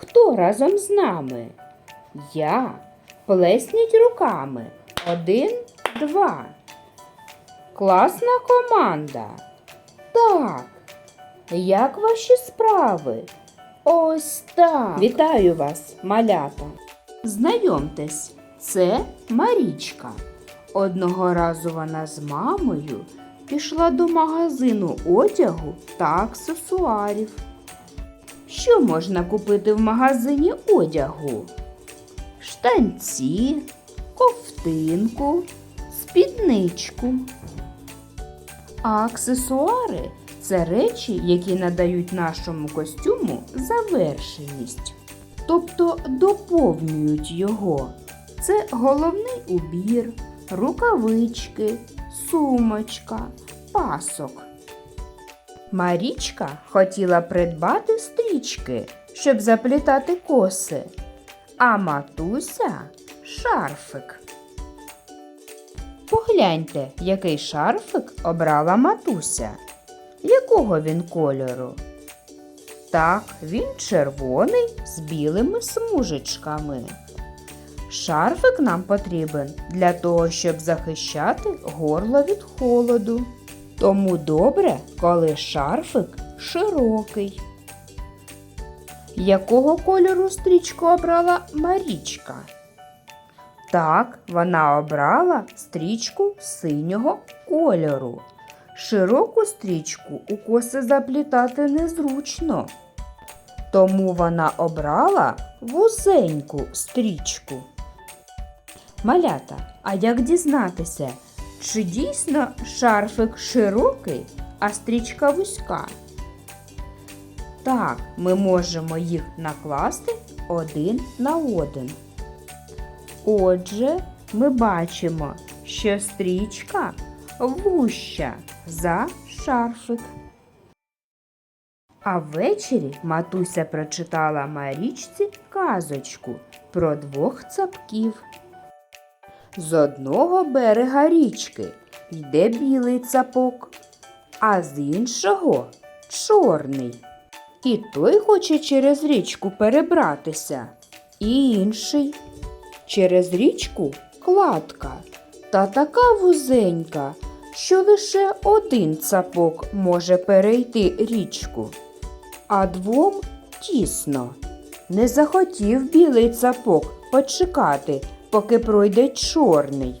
Хто разом з нами? Я. Плесніть руками. Один, два. Класна команда. Так. Як ваші справи? Ось так. Вітаю вас, малята. Знайомтесь, це Марічка. Одного разу вона з мамою пішла до магазину одягу та аксесуарів. Що можна купити в магазині одягу? Штанці, ковтинку, спідничку. А аксесуари це речі, які надають нашому костюму завершеність, тобто доповнюють його. Це головний убір, рукавички, сумочка, пасок. Марічка хотіла придбати стрічки, щоб заплітати коси, а матуся шарфик. Погляньте, який шарфик обрала матуся. Якого він кольору? Так, він червоний з білими смужечками. Шарфик нам потрібен для того, щоб захищати горло від холоду. Тому добре, коли шарфик широкий. Якого кольору стрічку обрала Марічка? Так, вона обрала стрічку синього кольору. Широку стрічку у коси заплітати незручно. Тому вона обрала вузеньку стрічку. Малята, а як дізнатися, чи дійсно шарфик широкий, а стрічка вузька? Так, ми можемо їх накласти один на один. Отже, ми бачимо, що стрічка вуща за шарфик. А ввечері матуся прочитала Марічці казочку про двох цапків. З одного берега річки йде білий цапок, а з іншого чорний. І той хоче через річку перебратися, і інший. Через річку кладка та така вузенька, що лише один цапок може перейти річку, а двом тісно. Не захотів білий цапок почекати, поки пройде чорний.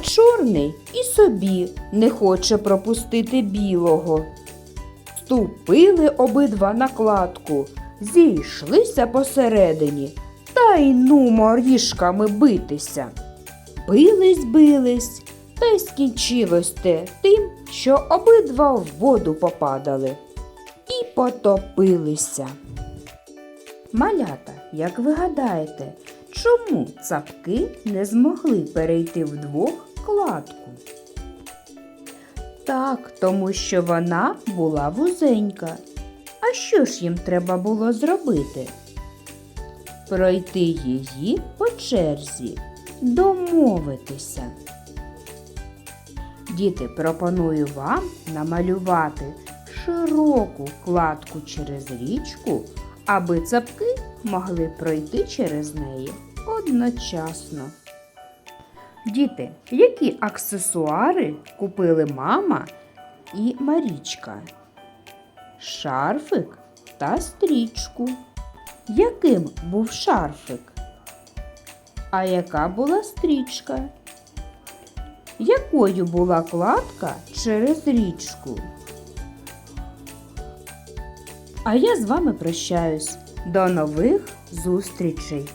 Чорний і собі не хоче пропустити білого. Ступили обидва на кладку, зійшлися посередині та й нумо ріжками битися. Бились, бились, та й скінчилось те тим, що обидва в воду попадали і потопилися. Малята, як ви гадаєте, чому цапки не змогли перейти вдвох кладку? Так, тому що вона була вузенька. А що ж їм треба було зробити? Пройти її по черзі, домовитися. Діти, пропоную вам намалювати широку кладку через річку, аби цапки могли пройти через неї одночасно. Діти, які аксесуари купили мама і Марічка? Шарфик та стрічку. Яким був шарфик? А яка була стрічка? Якою була кладка через річку? А я з вами прощаюсь. До нових зустрічей!